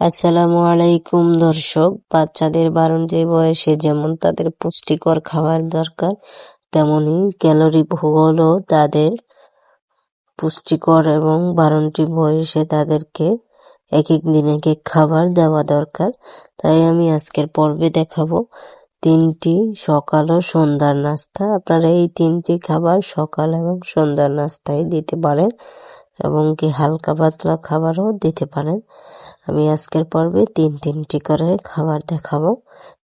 আসসালামু আলাইকুম, দর্শক। বাচ্চাদের বারণটি বয়সে যেমন তাদের পুষ্টিকর খাবার দরকার, তেমনি ক্যালোরি ভূগোলও তাদের পুষ্টিকর এবং বারণটি বয়সে তাদেরকে এক এক দিন এক এক খাবার দেওয়া দরকার। তাই আমি আজকের পর্বে দেখাবো তিনটি সকাল ও সন্ধ্যার নাস্তা। আপনারা এই তিনটি খাবার সকাল এবং সন্ধ্যার নাস্তায় দিতে পারেন এবং কি হালকা পাতলা খাবারও দিতে পারেন। আমি আজকের পর্বে তিন তিনটি করে খাবার দেখাবো।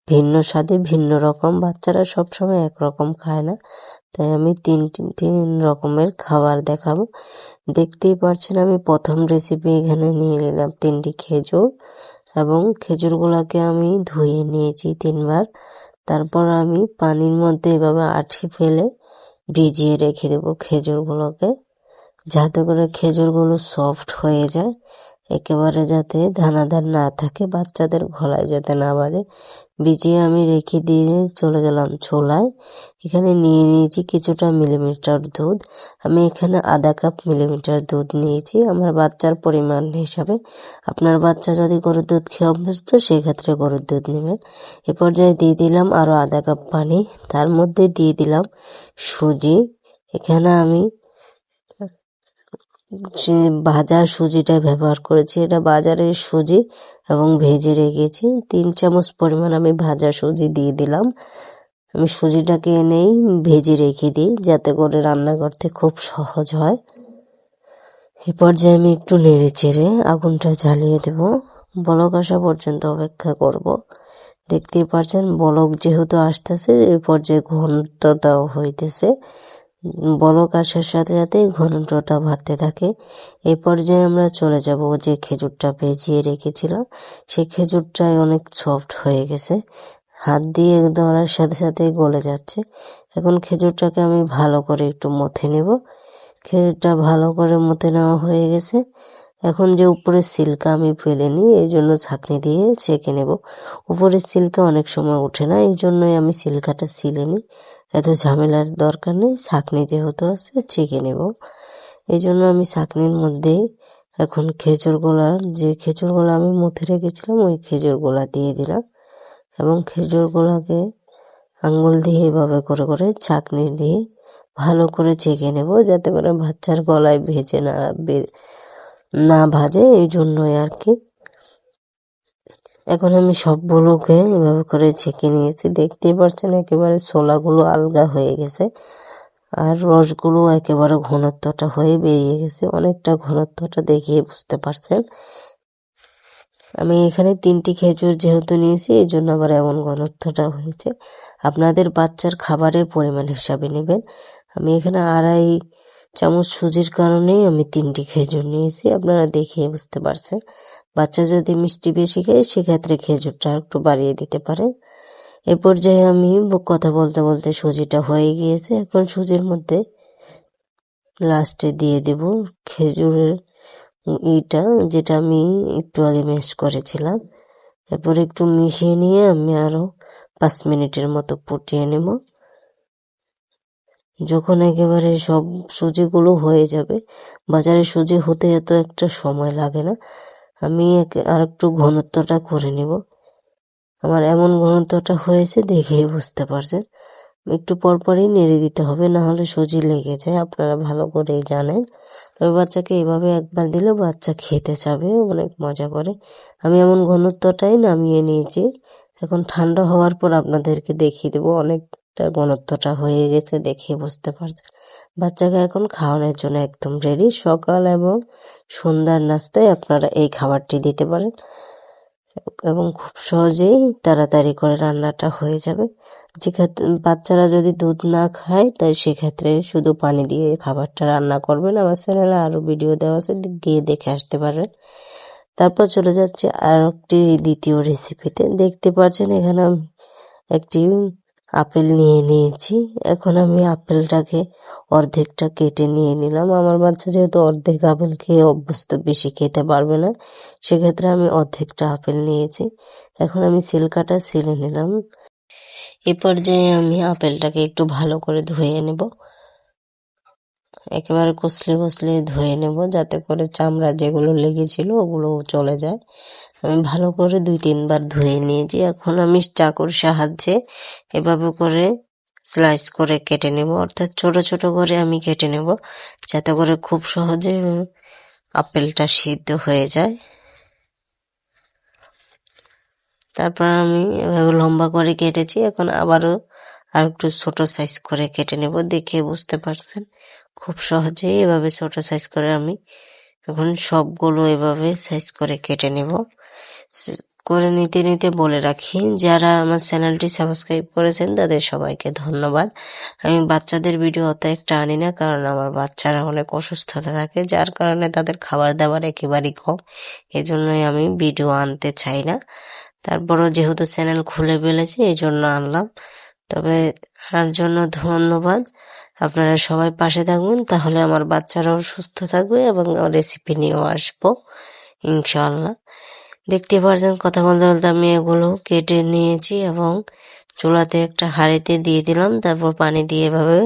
ভিন্ন স্বাদে ভিন্ন রকম, বাচ্চারা সবসময় একরকম খায় না। তাই আমি তিন তিন রকমের খাবার দেখাবো। দেখতেই পারছেন আমি প্রথম রেসিপি এখানে নিয়ে নিলাম তিনটি খেজুর এবং খেজুরগুলোকে আমি ধুয়ে নিয়েছি তিনবার। তারপর আমি পানির মধ্যে এভাবে আঠি ফেলে ভিজিয়ে রেখে দেবো খেজুরগুলোকে। যাতে করে খেজুরগুলো সফট হয়ে যায়, একেবারে যাতে দানাদার না থাকে, বাচ্চাদের গলায় যাতে না বাজে। ভিজিয়ে আমি রেখে দিয়ে চলে গেলাম ছোলায়। এখানে নিয়ে নিয়েছি কিছুটা মিলিমিটার দুধ। আমি এখানে আধা কাপ মিলিমিটার দুধ নিয়েছি আমার বাচ্চার পরিমাণ হিসাবে। আপনার বাচ্চা যদি গরুর দুধ খেয়ে অভ্যস্ত, সেক্ষেত্রে গরুর দুধ নেবেন। এ পর্যায়ে দিয়ে দিলাম আরও আধা কাপ পানি। তার মধ্যে দিয়ে দিলাম সুজি। এখানে আমি সে ভাজা সুজিটা ব্যবহার করেছি। এটা বাজারের সুজি এবং ভেজে রেখেছি। তিন চামচ পরিমাণ আমি ভাজা সুজি দিয়ে দিলাম। আমি সুজিটাকে এনেই ভেজে রেখে দিই যাতে করে রান্না করতে খুব সহজ হয়। এ পর্যায়ে আমি একটু নেড়ে চেড়ে আগুনটা জ্বালিয়ে দেব। বলক আসা পর্যন্ত অপেক্ষা করব। দেখতেই পাচ্ছেন বলক যেহেতু আসতেছে এই পর্যায়ে ঘন্টটাও হইতেছে। বলক আসার সাথে সাথে ঘনত্বটা বাড়তে থাকে। এই পর্যায়ে আমরা চলে যাব যে খেজুরটা ভেজিয়ে রেখেছিলাম, সেই খেজুরটাই অনেক সফট হয়ে গেছে। হাত দিয়ে ধরার সাথে সাথে গলে যাচ্ছে। এখন খেজুরটাকে আমি ভালো করে একটু মথে নেব। খেজুরটা ভালো করে মথে নেওয়া হয়ে গেছে। এখন যে উপরের সিল্কা আমি ফেলে নিই, এই জন্য ছাঁকনি দিয়ে ছেঁকে নেব। উপরের সিল্কা অনেক সময় ওঠে না, এই জন্যই আমি সিল্কাটা সিলে নিই। এত ঝামেলার দরকার নেই ছাঁকনি যেহেতু আছে ছেঁকে নেব। এই জন্য আমি ছাঁকনির মধ্যে এখন খেজুর গোলার যে খেজুর গোলা আমি মুথে রেখেছিলাম, ওই খেজুর গোলা দিয়ে দিলাম এবং খেজুর গোলাকে আঙ্গুল দিয়ে এভাবে করে করে ছাঁকনি দিয়ে ভালো করে ছেঁকে নেব, যাতে করে বাচ্চার গলায় ভেজে না না ভাজে, এই জন্যই আর কি। এখন আমি সবগুলোকে এভাবে করে ছেঁকে নিয়েছি। দেখতেই পাচ্ছেন একেবারে ছোলাগুলো আলগা হয়ে গেছে আর রসগুলো একেবারে ঘনত্বটা হয়ে বেরিয়ে গেছে। অনেকটা ঘনত্বটা দেখিয়ে বুঝতে পারছেন। আমি এখানে তিনটি খেজুর যেহেতু নিয়েছি, এই জন্য আবার এমন ঘনত্বটা হয়েছে। আপনাদের বাচ্চার খাবারের পরিমাণ হিসাবে নেবেন। আমি এখানে আড়াই চামচ সুজির কারণেই আমি তিনটি খেজুর নিয়েছি, আপনারা দেখিয়ে বুঝতে পারছেন। বাচ্চা যদি মিষ্টি বেশি খায়, সেক্ষেত্রে খেজুরটা একটু বাড়িয়ে দিতে পারে। এ পর্যায়ে আমি কথা বলতে বলতে সুজিটা হয়ে গিয়েছে। এখন সুজির মধ্যে লাস্টে দিয়ে দেব খেজুরের ইটা, যেটা আমি একটু আগে মেশ করেছিলাম। এরপর একটু মিশিয়ে নিয়ে আমি আরও পাঁচ মিনিটের মতো ফুটিয়ে নেব। যখন একেবারে সব সুজিগুলো হয়ে যাবে, বাজারে সুজি হতে এত একটা সময় লাগে না। আমি আর একটু ঘনত্বটা করে নিব। আমার এমন ঘনত্বটা হয়েছে দেখেই বুঝতে পারছেন। একটু পরপরই নেড়ে দিতে হবে না হলে সুজি লেগে যায়, আপনারা ভালো করেই জানেন। তবে বাচ্চাকে এভাবে একবার দিলে বাচ্চা খেতে চাবে, অনেক মজা করে। আমি এমন ঘনত্বটাই নামিয়ে নিয়েছি। এখন ঠান্ডা হওয়ার পর আপনাদেরকে দেখিয়ে দেবো, অনেকটা ঘনত্বটা হয়ে গেছে দেখিয়ে বুঝতে পারছেন। বাচ্চাকে এখন খাওয়ানোর জন্য একদম রেডি সকাল এবং সন্ধ্যার নাস্তায় আপনারা এই খাবারটি দিতে পারেন। এবং খুব সহজেই তাড়াতাড়ি করে রান্নাটা হয়ে যাবে। যেক্ষেত্রে বাচ্চারা যদি দুধ না খায়, তাই সেক্ষেত্রে শুধু পানি দিয়ে খাবারটা রান্না করবেন। আমার চ্যানেলে আরও ভিডিও দেওয়া আছে গিয়ে দেখে আসতে পারেন তারপর চলে যাচ্ছে আর একটি দ্বিতীয় রেসিপিতে দেখতে পাচ্ছেন এখানে একটি আপেল নিয়ে নিয়েছি। এখন আমি আপেলটাকে অর্ধেকটা কেটে নিয়ে নিলাম। আমার বাচ্চা যেহেতু অর্ধেক আপেল খেয়ে অভ্যস্ত, বেশি খেতে পারবে না, সেক্ষেত্রে আমি অর্ধেকটা আপেল নিয়েছি। এখন আমি সিল্কাটা সিলে নিলাম। এ পর্যায়ে আমি আপেলটাকে একটু ভালো করে ধুয়ে নেব। একেবারে কষলে কষলে ধুয়ে নেব, যাতে করে চামড়া যেগুলো লেগেছিল ওগুলো চলে যায়। আমি ভালো করে দুই তিনবার ধুয়ে নিয়েছি। এখন আমি চাকুর সাহায্যে এভাবে করে স্লাইস করে কেটে নেব। অর্থাৎ ছোট ছোট করে আমি কেটে নেব, যাতে করে খুব সহজে আপেলটা সিদ্ধ হয়ে যায়। তারপর আমি এভাবে লম্বা করে কেটেছি। এখন আবারও আর একটু ছোট সাইজ করে কেটে নেব, দেখে বুঝতে পারছেন। খুব সহজেই এভাবে ছোট সাইজ করে আমি এখন সবগুলো এভাবে সাইজ করে কেটে নেব। করে নিতে নিতে বলে রাখি, যারা আমার চ্যানেলটি সাবস্ক্রাইব করেছেন তাদের সবাইকে ধন্যবাদ। আমি বাচ্চাদের ভিডিও অত একটা আনি না, কারণ আমার বাচ্চারা অনেক অসুস্থতা থাকে, যার কারণে তাদের খাবার দাবার একেবারেই কম। এজন্যই আমি ভিডিও আনতে চাই না। তারপরও যেহেতু চ্যানেল খুলে ফেলেছি এই জন্য আনলাম। তবে আনার জন্য ধন্যবাদ। আপনারা সবাই পাশে থাকবেন তাহলে আমার বাচ্চারাও সুস্থ থাকবে এবং রেসিপি নিয়েও আসব ইনশাল্লাহ দেখতে পারছেন কথা বলতে বলতে আমি এগুলো কেটে নিয়েছি এবং চুলাতে একটা হাঁড়িতে দিয়ে দিলাম, তারপর পানি দিয়ে এভাবে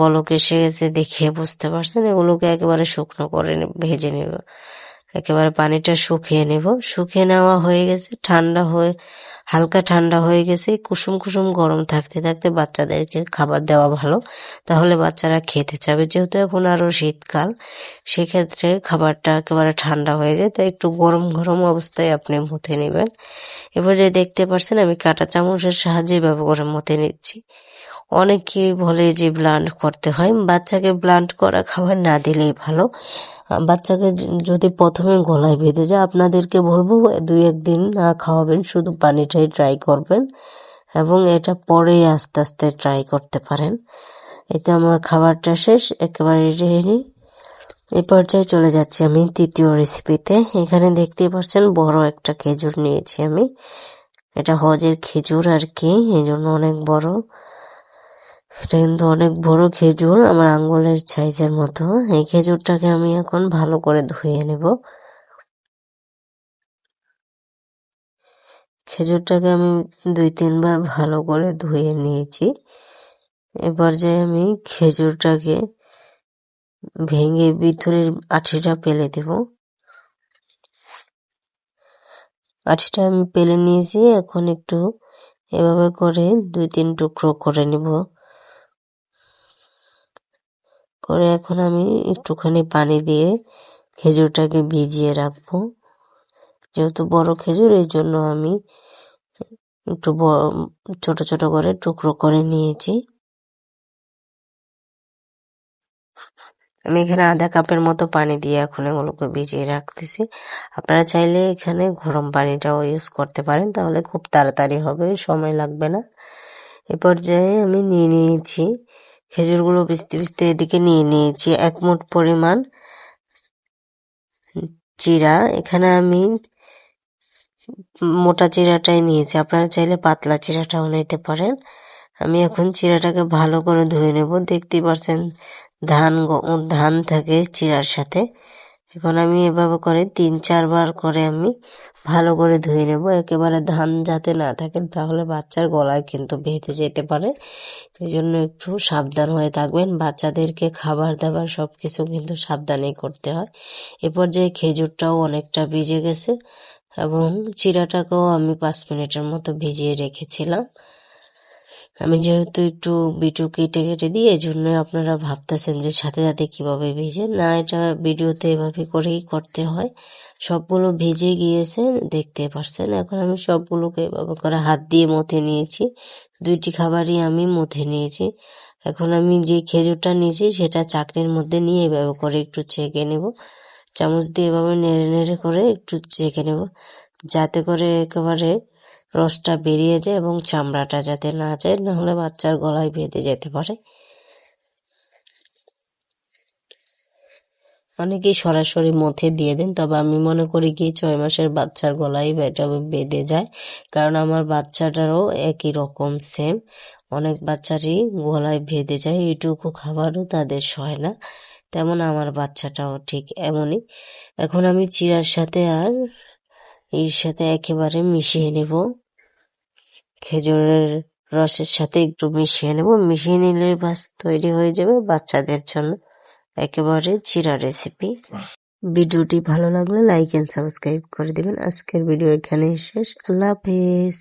বলক এসে গেছে দেখিয়ে বুঝতে পারছেন, এগুলোকে একেবারে শুকনো করে ভেজে নেব। একেবারে পানিটা শুকিয়ে নেব। শুকিয়ে নেওয়া হয়ে গেছে, ঠান্ডা হয়ে, হালকা ঠান্ডা হয়ে গেছে। কুসুম কুসুম গরম থাকতে থাকতে বাচ্চাদেরকে খাবার দেওয়া ভালো। তাহলে বাচ্চারা খেতে চাবে। যেহেতু এখন আরও শীতকাল, সেক্ষেত্রে খাবারটা একেবারে ঠান্ডা হয়ে যায়। তাই একটু গরম গরম অবস্থায় আপনি মথে নেবেন। এবার যে দেখতে পাচ্ছেন আমি কাঁটা চামচের সাহায্যে ব্যবহার করে নিচ্ছি। অনেকেই বলে যে ব্লান্ড করতে হয়। বাচ্চাকে ব্লান্ড করা খাবার না দিলেই ভালো। বাচ্চাকে যদি প্রথমে গলায় বেঁধে যায়, আপনাদেরকে বলব, দুই একদিন না খাওয়াবেন, শুধু পানিটাই ট্রাই করবেন এবং এটা পরেই আস্তে আস্তে ট্রাই করতে পারেন। এতে আমার খাবারটা শেষ, একেবারে রেডি এ পর্যায়ে চলে যাচ্ছি আমি তৃতীয় রেসিপিতে এখানে দেখতেই পাচ্ছেন, বড় একটা খেজুর নিয়েছি আমি। এটা হজের খেজুর আর কি এই জন্য অনেক বড়। এটা কিন্তু অনেক বড় খেজুর আমার আঙ্গুলের সাইজের মতো। এই খেজুরটাকে আমি এখন ভালো করে ধুয়ে নেব। খেজুরটাকে আমি দুই, তিনবার ভালো করে ধুয়ে নিয়েছি। এবার যে আমি খেজুরটাকে ভেঙে ভিতরের আঠিটা পেলে দেব। আঠিটা আমি পেলে নিয়েছি। এখন একটু এভাবে করে দুই, তিন টুকরো করে নিব। করে এখন আমি একটুখানি পানি দিয়ে খেজুরটাকে ভিজিয়ে রাখব। যেহেতু বড় খেজুর, এই জন্য আমি একটু ছোট ছোট করে টুকরো করে নিয়েছি। আমি এখানে আধা কাপের মতো পানি দিয়ে এখন এগুলোকে ভিজিয়ে রাখতেছি। আপনারা চাইলে এখানে গরম পানিটাও ইউজ করতে পারেন, তাহলে খুব তাড়াতাড়ি হবে, সময় লাগবে না। এ পর্যায়ে আমি নিয়ে নিয়েছি খেজুরগুলো বিস্তে বিস্তে এদিকে নিয়ে নিয়েছি এক মুঠ পরিমাণ চিরা এখানে আমি মোটা চিরাটাই নিয়েছি। আপনারা চাইলে পাতলা চিরাটাও নিতে পারেন। আমি এখন চিরাটাকে ভালো করে ধুয়ে নেব। দেখতেই পাচ্ছেন ধান ধান থাকে চিরার সাথে। এখন আমি এভাবে করে তিন, চারবার করে আমি ভালো করে ধুয়ে নেব। একেবারে ধান যাতে না থাকেন তাহলে বাচ্চার গলায় কিন্তু বেঁধে যেতে পারে। সেই জন্য একটু সাবধান হয়ে থাকবেন। বাচ্চাদেরকে খাবার দাবার সব কিছু কিন্তু সাবধানেই করতে হয়। এ পর্যায়ে খেজুরটাও অনেকটা ভিজে গেছে এবং চিরাটাকেও আমি পাঁচ মিনিটের মতো ভিজিয়ে রেখেছিলাম। আমি যেহেতু একটু বিটু কেটে কেটে দিই এই জন্য আপনারা ভাবতেছেন যে সাথে সাথে কীভাবে ভিজে। না, এটা ভিডিওতে এভাবে করেই করতে হয়। সবগুলো ভেজে গিয়েছে, দেখতে পারছেন। এখন আমি সবগুলোকে এভাবে করে হাত দিয়ে মথে নিয়েছি। দুইটি খাবারই আমি মথে নিয়েছি। এখন আমি যে খেজুরটা নিয়েছি, সেটা চাকরির মধ্যে নিয়ে এভাবে করে একটু ছেঁকে নেব। চামচ দিয়ে এভাবে নেড়ে নেড়ে করে একটু ছেঁকে নেব। যাতে করে একেবারে রসটা বেরিয়ে যায় এবং চামড়াটা যাতে না যায় নাহলে বাচ্চার গলায় বেঁধে যেতে পারে। অনেকেই সরাসরি মথে দিয়ে দেন, তবে আমি মনে করি কি, ছয় মাসের বাচ্চার গলায় এটা বেঁধে যায়, কারণ আমার বাচ্চাটারও একই রকম সেম অনেক বাচ্চারই গলায় বেঁধে যায়, এইটুকু খাবারও তাদের সয় না। তেমন আমার বাচ্চাটাও ঠিক এমনই। এখন আমি চিরার সাথে আর এর সাথে একেবারে মিশিয়ে নেব। খেজুরের রসের সাথে একটু মিশিয়ে নেব। মিশিয়ে নিলে বাস তৈরি হয়ে যাবে বাচ্চাদের জন্য একেবারে চিরা রেসিপি ভিডিওটি ভালো লাগলে লাইক এন্ড সাবস্ক্রাইব করে দেবেন। আজকের ভিডিও এখানেই শেষ। আল্লাহ হাফেজ।